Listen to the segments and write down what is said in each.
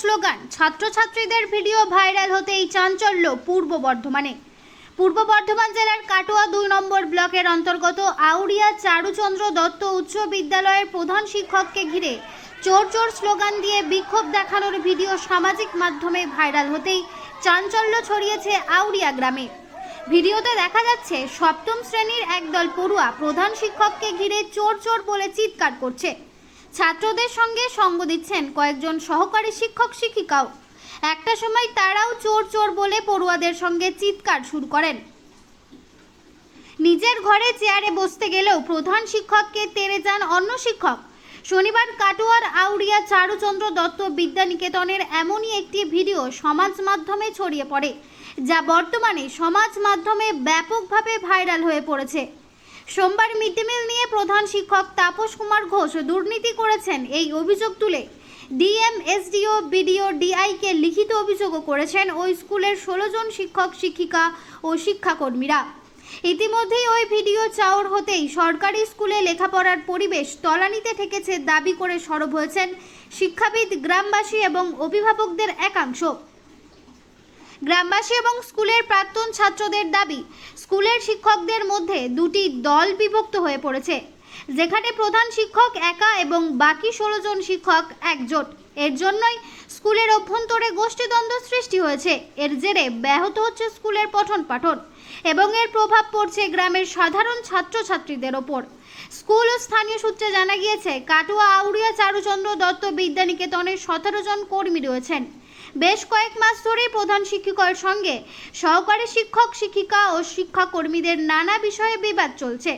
Slogan, ছাত্রছাত্রীদের video viral হতেই চাঞ্চল্য পূর্ব বর্ধমানে। পূর্ব বর্ধমান জেলার কাটোয়া দুই নম্বর ব্লকের অন্তর্গত আউড়িয়া চারুচন্দ্র দত্ত উচ্চ বিদ্যালয়ের প্রধান শিক্ষককে ঘিরে চোর চোর স্লোগান দিয়ে বিক্ষোভ দেখানোর ভিডিও সামাজিক মাধ্যমে ভাইরাল হতেই চাঞ্চল্য ছড়িয়েছে আউড়িয়া গ্রামে। ভিডিওতে দেখা যাচ্ছে, সপ্তম শ্রেণির একদল পড়ুয়া প্রধান শিক্ষককে ঘিরে চোর চোর বলে চিৎকার করছে। ছাত্রদের সঙ্গে সঙ্গ দিচ্ছেন কয়েকজন সহকারী শিক্ষক শিক্ষিকাও। একটা সময় তারাও চোর চোর বলে পড়ুয়াদের সঙ্গে চিৎকার শুরু করেন। নিজের ঘরে চেয়ারে বসতে গেলেও প্রধান শিক্ষককে তেড়ে যান অন্য শিক্ষক। শনিবার কাটোয়ার আউড়িয়া চারুচন্দ্র দত্ত বিদ্যানিকেতনের এমনই একটি ভিডিও সমাজ মাধ্যমে ছড়িয়ে পড়ে, যা বর্তমানে সমাজ মাধ্যমে ব্যাপকভাবে ভাইরাল হয়ে পড়েছে। সোমবার মিড ডে মিল নিয়ে প্রধান শিক্ষক তাপস কুমার ঘোষ দুর্নীতি করেছেন এই অভিযোগ তুলে। ডিএম এসডিও বিডিও, ডিআইকে লিখিত অভিযোগও করেছেন ওই স্কুলের ষোলো জন শিক্ষক, শিক্ষিকা ও শিক্ষাকর্মীরা। ইতিমধ্যেই ওই ভিডিও চাওর হতেই সরকারি স্কুলে লেখাপড়ার পরিবেশ তলানিতে ঠেকেছে দাবি করে সরব হয়েছেন শিক্ষাবিদ, গ্রামবাসী এবং অভিভাবকদের একাংশ। গ্রামবাসী এবং স্কুলের প্রাক্তন ছাত্রদের দাবি, স্কুলের শিক্ষকদের মধ্যে দুটি দল বিভক্ত হয়ে পড়েছে। যেখানে প্রধান শিক্ষক একা এবং বাকি ষোলো জন শিক্ষক একজোট। এর জন্যই স্কুলের অভ্যন্তরে গোষ্ঠীদ্বন্দ্ব সৃষ্টি হয়েছে। এর জেরে ব্যাহত হচ্ছে স্কুলের পঠন পাঠন এবং এর প্রভাব পড়ছে গ্রামের সাধারণ ছাত্রছাত্রীদের ওপর। স্কুল ও স্থানীয় সূত্রে জানা গিয়েছে, কাটুয়া আউড়িয়া চারুচন্দ্র দত্ত বিদ্যানিকেতনের সতেরো জন কর্মী রয়েছেন। বেশ কয়েক মাস ধরেই প্রধান শিক্ষকের সঙ্গে সহকারী শিক্ষক, শিক্ষিকা ও শিক্ষাকর্মীদের নানা বিষয়ে বিবাদ চলছে।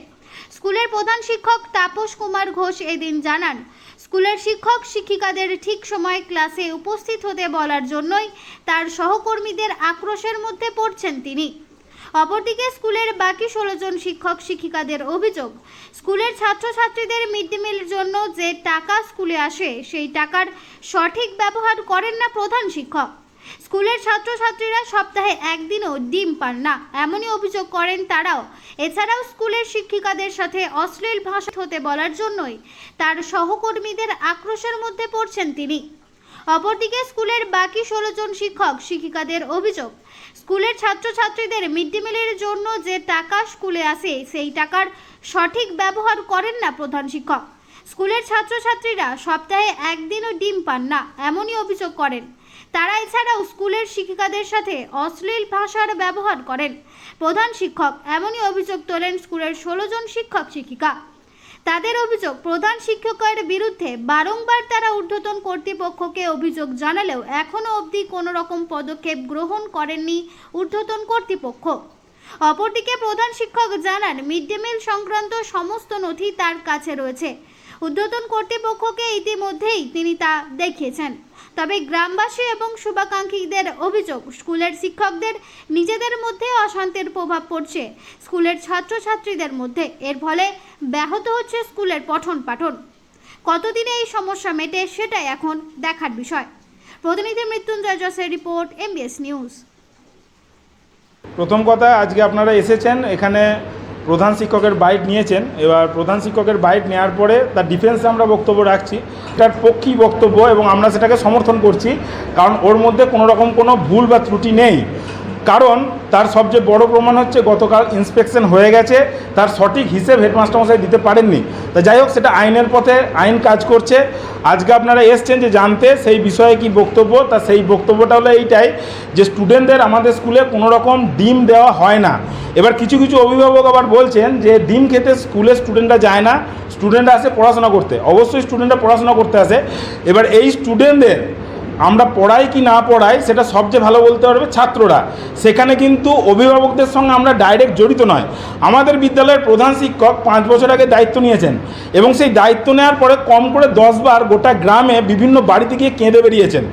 স্কুলের প্রধান শিক্ষক তাপস কুমার ঘোষ এদিন জানান, স্কুলের শিক্ষক, শিক্ষিকাদের ঠিক সময় ক্লাসে উপস্থিত হতে বলার জন্যই তার সহকর্মীদের আক্রোশের মধ্যে পড়ছেন তিনি। অপরদিকে স্কুলের বাকি ষোলো জন শিক্ষক শিক্ষিকাদের অভিযোগ, স্কুলের ছাত্রছাত্রীদের মিড ডে মিলের জন্য যে টাকা স্কুলে আসে, সেই টাকার সঠিক ব্যবহার করেন না প্রধান শিক্ষক। স্কুলের ছাত্রছাত্রীরা সপ্তাহে একদিনও ডিম পান না, এমনই অভিযোগ করেন তারাও। এছাড়াও স্কুলের শিক্ষিকাদের সাথে অশ্লীল ভাষা হতে বলার জন্যই তার সহকর্মীদের আক্রোশের মধ্যে পড়ছেন তিনি। অপরদিকে স্কুলের বাকি ষোলো জন শিক্ষক শিক্ষিকাদের অভিযোগ স্কুলের ছাত্রছাত্রীদের মিড ডে মিলের জন্য যে টাকা স্কুলে আসে, সেই টাকার সঠিক ব্যবহার করেন না প্রধান শিক্ষক। স্কুলের ছাত্রছাত্রীরা সপ্তাহে একদিনও ডিম পান না, এমনই অভিযোগ করেন। তারা এছাড়াও স্কুলের শিক্ষিকাদের সাথে অশ্লীল ভাষার ব্যবহার করেন। প্রধান শিক্ষক এমনই অভিযোগ তোলেন স্কুলের ষোলো জন শিক্ষক শিক্ষিকা তাদের অভিযোগ, প্রধান শিক্ষকের বিরুদ্ধে বারংবার তারা ঊর্ধ্বতন কর্তৃপক্ষকে অভিযোগ জানালেও এখনও অবধি কোনো রকম পদক্ষেপ গ্রহণ করেননি ঊর্ধ্বতন কর্তৃপক্ষ। অপরদিকে প্রধান শিক্ষক জানান, মিড ডে মিল সংক্রান্ত সমস্ত নথি তার কাছে রয়েছে। ঊর্ধ্বতন কর্তৃপক্ষকে ইতিমধ্যেই তিনি তা দেখিয়েছেন। তবে গ্রামবাসী এবং শুভাকাঙ্ক্ষীদের অভিযোগ, স্কুলের শিক্ষকদের নিজেদের মধ্যে অশান্তির প্রভাব পড়ছে। স্কুলের ছাত্রছাত্রীদের মধ্যে, এর ফলে ব্যাহত হচ্ছে স্কুলের পঠন পাঠন। কতদিনে এই সমস্যা মেটে সেটাই এখন দেখার বিষয়। প্রতিনিধি মৃত্যুঞ্জয় জসের রিপোর্ট, এমবিএস নিউজ। প্রথম কথা আজকে আপনারা এসেছেন, এখানে প্রধান শিক্ষকের বাইট নিয়েছেন। এবার প্রধান শিক্ষকের বাইট নেওয়ার পরে তার ডিফেন্সে আমরা বক্তব্য রাখছি। তার পক্ষী বক্তব্য এবং আমরা সেটাকে সমর্থন করছি। কারণ ওর মধ্যে কোনো রকম কোনো ভুল বা ত্রুটি নেই। কারণ তার সবচেয়ে বড় প্রমাণ হচ্ছে গতকাল ইন্সপেকশন হয়ে গেছে, তার সঠিক হিসেব হেডমাস্টারমশাই দিতে পারেননি। তা যাই হোক, সেটা আইনের পথে আইন কাজ করছে। আজকে আপনারা এসছেন যে জানতে সেই বিষয়ে কি বক্তব্য, তা সেই বক্তব্যটা হলো এইটাই যে স্টুডেন্টদের আমাদের স্কুলে কোনো রকম ডিম দেওয়া হয় না। এবার কিছু কিছু অভিভাবক আবার বলছেন যে ডিম খেতে স্কুলে স্টুডেন্টরা যায় না স্টুডেন্টরা আসে পড়াশোনা করতে। অবশ্যই স্টুডেন্টরা পড়াশোনা করতে আসে। এবার এই স্টুডেন্টদের আমরা পড়াই কি না পড়াই সেটা সবচেয়ে ভালো বলতে পারবে ছাত্ররা। সেখানে কিন্তু অভিভাবকদের সঙ্গে আমরা ডাইরেক্ট জড়িত নয়। আমাদের বিদ্যালয়ের প্রধান শিক্ষক পাঁচ বছর আগে দায়িত্ব নিয়েছেন এবং সেই দায়িত্ব নেওয়ার পরে কম করে দশবার গোটা গ্রামে বিভিন্ন বাড়িতে গিয়ে কেঁদে বেরিয়েছেন।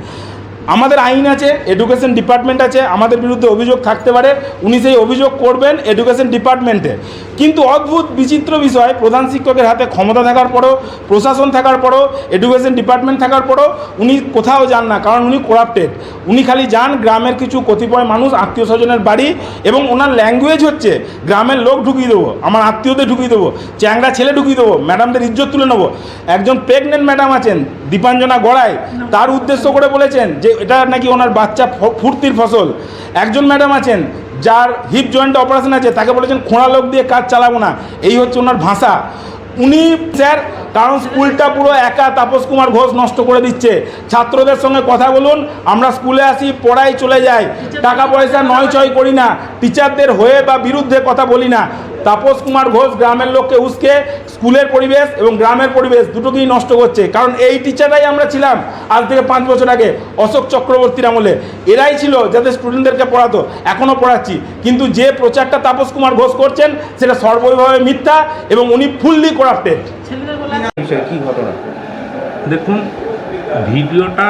আমাদের আইন আছে এডুকেশন ডিপার্টমেন্ট আছে আমাদের বিরুদ্ধে অভিযোগ থাকতে পারে উনি সেই অভিযোগ করবেন এডুকেশন ডিপার্টমেন্টে কিন্তু অদ্ভুত বিচিত্র বিষয় প্রধান শিক্ষকের হাতে ক্ষমতা থাকার পরও প্রশাসন থাকার পরও এডুকেশন ডিপার্টমেন্ট থাকার পরও উনি কোথাও যান না কারণ উনি করাপ্টেড উনি খালি যান গ্রামের কিছু কতিপয় মানুষ আত্মীয় স্বজনের বাড়ি এবং ওনার ল্যাঙ্গুয়েজ হচ্ছে গ্রামের লোক ঢুকিয়ে দেবো আমার আত্মীয়দের ঢুকিয়ে দেবো চ্যাংরা ছেলে ঢুকিয়ে দেবো ম্যাডামদের ইজ্জত তুলে নেব। একজন প্রেগনেন্ট ম্যাডাম আছেন দীপাঞ্জনা গড়াই তার উদ্দেশ্য করে বলেছেন যে এটা নাকি ওনার বাচ্চা ফুর্তির ফসল। একজন ম্যাডাম আছেন, যার হিপ জয়েন্ট অপারেশন আছে, তাকে বলেছেন খোঁড়া লোক দিয়ে কাজ চালাবো না। এই হচ্ছে ওনার ভাষা। উনি, স্যার, কারণ স্কুলটা পুরো একা, তাপস কুমার ঘোষ নষ্ট করে দিচ্ছে। ছাত্রদের সঙ্গে কথা বলুন, আমরা স্কুলে আসি, পড়াই চলে যাই। টাকা পয়সা নয় ছয় করি না। টিচারদের হয়ে বা বিরুদ্ধে কথা বলি না। তাপস কুমার ঘোষ গ্রামের লোককে উস্কে স্কুলের পরিবেশ এবং গ্রামের পরিবেশ দুটোকেই নষ্ট করছে। কারণ এই টিচাররাই আমরা ছিলাম আজ থেকে পাঁচ বছর আগে, অশোক চক্রবর্তীর আমলে। এরাই ছিল যাদের স্টুডেন্টদেরকে পড়াতো, এখনও পড়াচ্ছি। কিন্তু যে প্রচারটা তাপস কুমার ঘোষ করছেন, সেটা সর্বভাবে মিথ্যা এবং উনি ফুললি করাপ্টেড কি ঘটনা? দেখুন, ভিডিওটা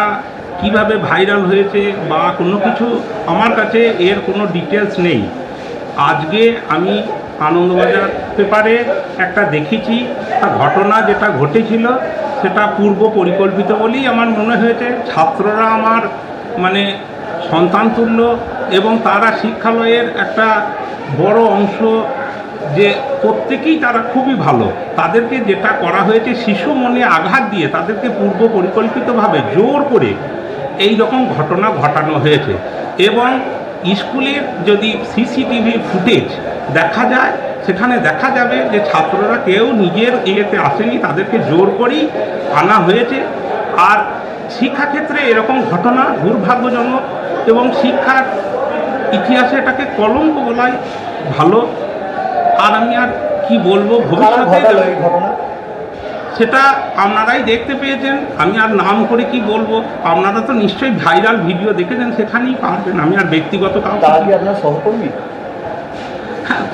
কীভাবে ভাইরাল হয়েছে বা কোনো কিছু আমার কাছে এর কোনো ডিটেলস নেই। আজকে আমি আনন্দবাজার পেপারে একটা দেখেছি ঘটনা যেটা ঘটেছিল, সেটা পূর্ব পরিকল্পিত বলেই আমার মনে হয়েছে। ছাত্ররা আমার মানে সন্তান তুল্য এবং তারা শিক্ষালয়ের একটা বড় অংশ যে প্রত্যেকেই তারা খুবই ভালো। তাদেরকে যেটা করা হয়েছে, শিশু মনে আঘাত দিয়ে তাদেরকে পূর্ব পরিকল্পিতভাবে জোর করে এই রকম ঘটনা ঘটানো হয়েছে। এবং স্কুলের যদি সিসিটিভি ফুটেজ দেখা যায় সেখানে দেখা যাবে যে ছাত্ররা কেউ নিজের ইয়েতে আসেনি তাদেরকে জোর করেই আনা হয়েছে। আর শিক্ষাক্ষেত্রে এরকম ঘটনা দুর্ভাগ্যজনক এবং শিক্ষার ইতিহাসে এটাকে কলঙ্ক বলাই ভালো। আর আমি আর কি বলব ভবিষ্যতে সেটা আপনারাই দেখতে পেয়েছেন আমি আর নাম করে কি বলব আপনারা তো নিশ্চয়ই ভাইরাল ভিডিও দেখেছেন সেখানেই পারবেন আমি আর ব্যক্তিগত কাউকে আপনার সহকর্মী?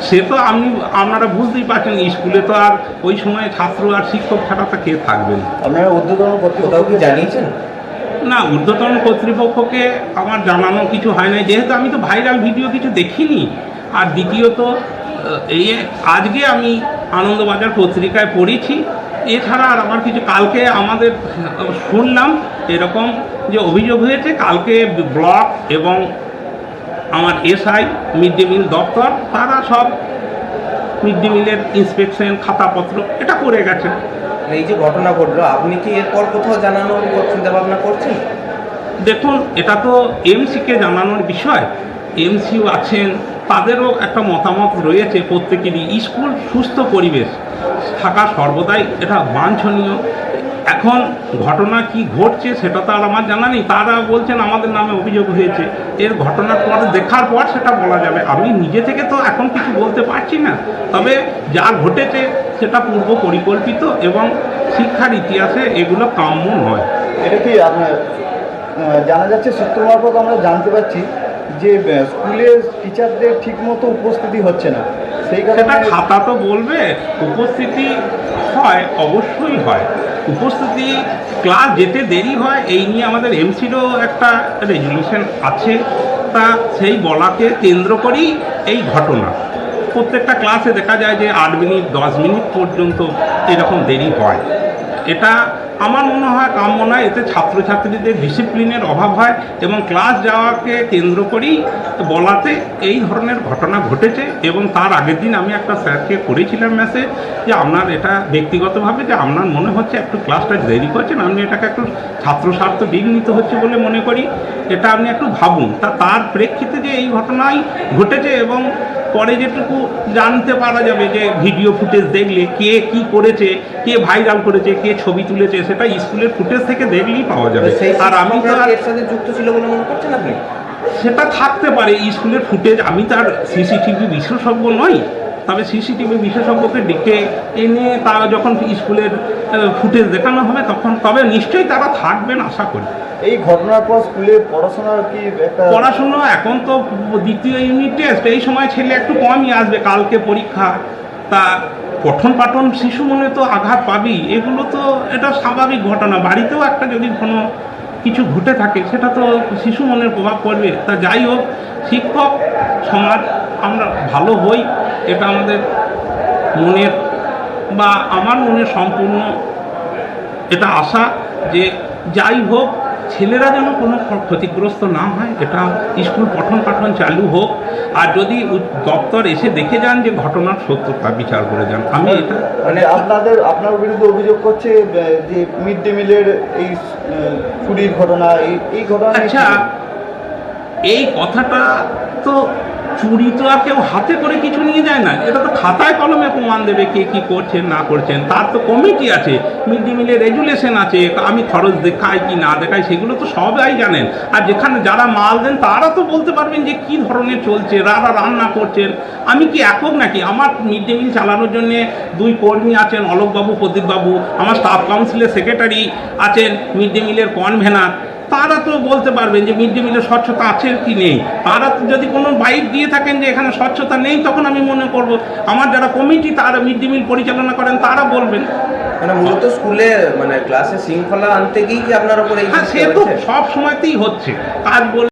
সে তো আপনি আপনারা বুঝতেই পারছেন স্কুলে তো আর ওই সময় ছাত্র আর শিক্ষক ছাড়া তো কে থাকবেন আপনারা ঊর্ধ্বতন কোথাও কি জানিয়েছেন? না ঊর্ধ্বতন কর্তৃপক্ষকে আমার জানানো কিছু হয় নাই। যেহেতু আমি তো ভাইরাল ভিডিও কিছু দেখিনি। আর দ্বিতীয়ত এই আজকে আমি আনন্দবাজার পত্রিকায় পড়েছি। এছাড়া আর আমার কিছু কালকে আমাদের শুনলাম এরকম যে অভিযোগ হয়েছে কালকে ব্লক এবং আমার এসআই মিড ডে মিল দপ্তর তারা সব মিড ডে মিলের ইন্সপেকশন খাতাপত্র এটা করে গেছে। এই যে ঘটনা ঘটলো আপনি কি এরপর কোথাও জানানোর চিন্তা ভাবনা করছেন? দেখুন এটা তো এমসিকে জানানোর বিষয়। এমসিও আছেন তাদেরও একটা মতামত রয়েছে প্রত্যেকেরই। স্কুল সুস্থ পরিবেশ থাকা সর্বদাই এটা বাঞ্ছনীয়। এখন ঘটনা কি ঘটছে সেটা তো আর আমার জানা নেই। তারা বলছেন আমাদের নামে অভিযোগ হয়েছে। এর ঘটনার পর দেখার পর সেটা বলা যাবে। আমি নিজে থেকে তো এখন কিছু বলতে পারছি না। তবে যা ঘটেছে সেটা পূর্ব পরিকল্পিত এবং শিক্ষার ইতিহাসে এগুলো কাম্য নয়। এটা কি জানা যাচ্ছে? সূত্র মারফত আমরা জানতে পারছি যে স্কুলে টিচারদের ঠিকমতো উপস্থিতি হচ্ছে না। সেটা খাতা তো বলবে, উপস্থিতি হয়, অবশ্যই হয়। উপস্থিতি ক্লাস যেতে দেরি হয়, এই নিয়ে আমাদের এমসিরও একটা রেজলিউশন আছে। তা সেই বলাকে কেন্দ্র করেই এই ঘটনা। প্রত্যেকটা ক্লাসে দেখা যায় যে আট মিনিট, দশ মিনিট পর্যন্ত এরকম দেরি হয়। এটা আমার মনে হয় কাম্য নয়, এতে ছাত্রছাত্রীদের ডিসিপ্লিনের অভাব হয় এবং ক্লাস যাওয়াকে কেন্দ্র করেই বলাতে এই ধরনের ঘটনা ঘটেছে এবং তার আগের দিন আমি একটা স্যারকে করেছিলাম মেসেজ যে আপনার এটা ব্যক্তিগতভাবে যে আপনার মনে হচ্ছে একটু ক্লাসটা দেরি করছেন আপনি এটাকে একটু ছাত্র স্বার্থ বিঘ্নিত হচ্ছে বলে মনে করি, এটা আপনি একটু ভাবুন। তা তার প্রেক্ষিতে যে এই ঘটনাই ঘটেছে এবং পরে যেটুকু জানতে পারা যাবে যে ভিডিও ফুটেজ দেখলে কে কি করেছে কে ভাইরাল করেছে কে ছবি তুলেছে সেটা স্কুলের ফুটেজ থেকে দেখলেই পাওয়া যাবে। আর আমি তো এর সাথে যুক্ত ছিল বলে মনে করছেন আপনি? সেটা থাকতে পারে স্কুলের ফুটেজ আমি তার সিসিটিভি বিশেষজ্ঞ নই। তবে সিসিটিভি বিশেষজ্ঞকে ডেকে এনে তারা যখন স্কুলের ফুটেজ দেখানো হবে তখন তবে নিশ্চয়ই তারা থাকবেন আশা করি। এই ঘটনার পর স্কুলে পড়াশোনার কি পড়াশুনো এখন তো দ্বিতীয় ইউনিট টেস্ট এই সময় ছেলে একটু কমই আসবে কালকে পরীক্ষা। তা পঠন পাঠন শিশু মনে তো আঘাত পাবেই এগুলো তো এটা স্বাভাবিক ঘটনা। বাড়িতেও একটা যদি কোনো কিছু ঘটে থাকে সেটা তো শিশু মনের প্রভাব পড়বে। তা যাই হোক শিক্ষক সমাজ আমরা ভালো হই এটা আমাদের মনের বা আমার মনে সম্পূর্ণ এটা আশা যে যাই হোক ছেলেরা যেন কোনো ক্ষতিগ্রস্ত না হয় এটা স্কুল পঠন পাঠন চালু হোক। আর যদি দপ্তর এসে দেখে যান যে ঘটনার সত্যতা বিচার করে যান আমি এটা মানে আপনাদের আপনার বিরুদ্ধে অভিযোগ করছে যে মিড ডে মিলের এই চুরির ঘটনা এই এই ঘটনা আচ্ছা এই কথাটা তো চুরি তো আর কেউ হাতে করে কিছু নিয়ে যায় না। এটা তো খাতায় কলমে প্রমাণ দেবে কে কি করছেন, না করছেন। তার তো কমিটি আছে মিড ডে মিলের রেগুলেশন আছে, আমি খরচ দেখাই কি না দেখাই, সেগুলো তো সবাই জানেন। আর যেখানে যারা মাল দেন, তারা তো বলতে পারবেন যে কি ধরনের চলছে যারা রান্না করছেন। আমি কি একক নাকি? আমার মিড ডে মিল চালানোর জন্য দুই কর্মী আছেন, অলোকবাবু, প্রদীপবাবু, আমার স্টাফ কাউন্সিলের সেক্রেটারি আছেন মিড ডে মিলের কনভেনার তারা তো বলতে পারবেন যে মিড ডে মিলে স্বচ্ছতা আছে কি নেই। তারা যদি কোনো বাইক দিয়ে থাকেন যে এখানে স্বচ্ছতা নেই তখন আমি মনে করব আমার যারা কমিটি তারা মিড ডে মিল পরিচালনা করেন তারা বলবেন। মানে মূলত স্কুলে মানে ক্লাসে শৃঙ্খলা আনতে গিয়ে কি আপনার উপরে হ্যাঁ সে তো সব সময়তেই হচ্ছে। কাজ বলে